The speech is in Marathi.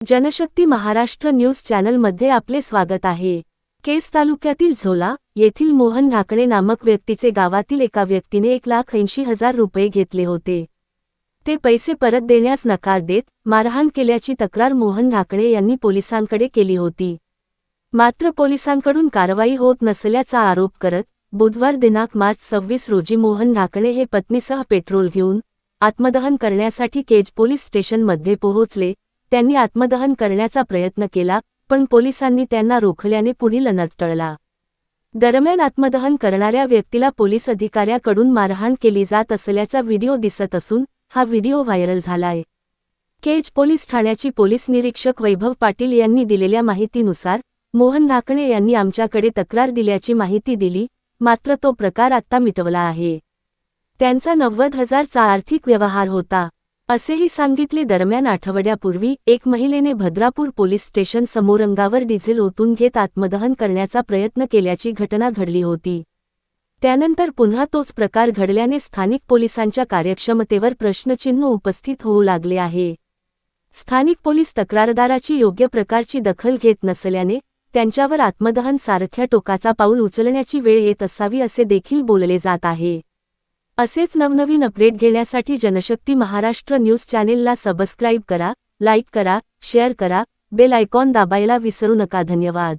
जनशक्ती महाराष्ट्र न्यूज चॅनलमध्ये आपले स्वागत आहे. केस तालुक्यातील झोला येथील मोहन ढाकणे नामक व्यक्तीचे गावातील एका व्यक्तीने एक लाख ऐंशी हजार रुपये घेतले होते. ते पैसे परत देण्यास नकार देत मारहाण केल्याची तक्रार मोहन ढाकणे यांनी पोलिसांकडे केली होती. मात्र पोलिसांकडून कारवाई होत नसल्याचा आरोप करत बुधवार दिनांक मार्च सव्वीस रोजी मोहन ढाकणे हे पत्नीसह पेट्रोल घेऊन आत्मदहन करण्यासाठी केज पोलीस स्टेशनमध्ये पोहोचले त्यांनी आत्मदहन करण्याचा प्रयत्न केला पण पोलिसांनी त्यांना रोखल्याने पुढील अनटळला टळला दरम्यान आत्मदहन करणाऱ्या व्यक्तीला पोलीस अधिकाऱ्याकडून मारहाण केली जात असल्याचा व्हिडिओ दिसत असून हा व्हिडिओ व्हायरल झालाय. केज पोलीस ठाण्याची पोलीस निरीक्षक वैभव पाटील यांनी दिलेल्या माहितीनुसार मोहन धाकणे यांनी आमच्याकडे तक्रार दिल्याची माहिती दिली मात्र तो प्रकार आत्ता मिटवला आहे. त्यांचा नव्वद हजारचा आर्थिक व्यवहार होता. असेही सांगितले दरम्यान आठवड्यापूर्वी एक महिलेने भद्रापूर पोलीस स्टेशन समोर अंगावर डिझेल ओतून घेत आत्मदहन करण्याचा प्रयत्न केल्याची घटना घडली होती. त्यानंतर पुन्हा तोच प्रकार घडल्याने स्थानिक पोलिसांच्या कार्यक्षमतेवर प्रश्नचिन्ह उपस्थित होऊ लागले आहे. स्थानिक पोलीस तक्रारदाराची योग्य प्रकारची दखल घेत नसल्याने त्यांच्यावर आत्मदहन सारख्या टोकाचा पाऊल उचलण्याची वेळ येत असावी असे देखील बोलले जात आहे. असेच नवनवीन अपडेट घेण्यासाठी जनशक्ती महाराष्ट्र न्यूज चॅनेलला सबस्क्राईब करा लाईक करा शेअर करा बेल आयकॉन दाबायला विसरू नका. धन्यवाद.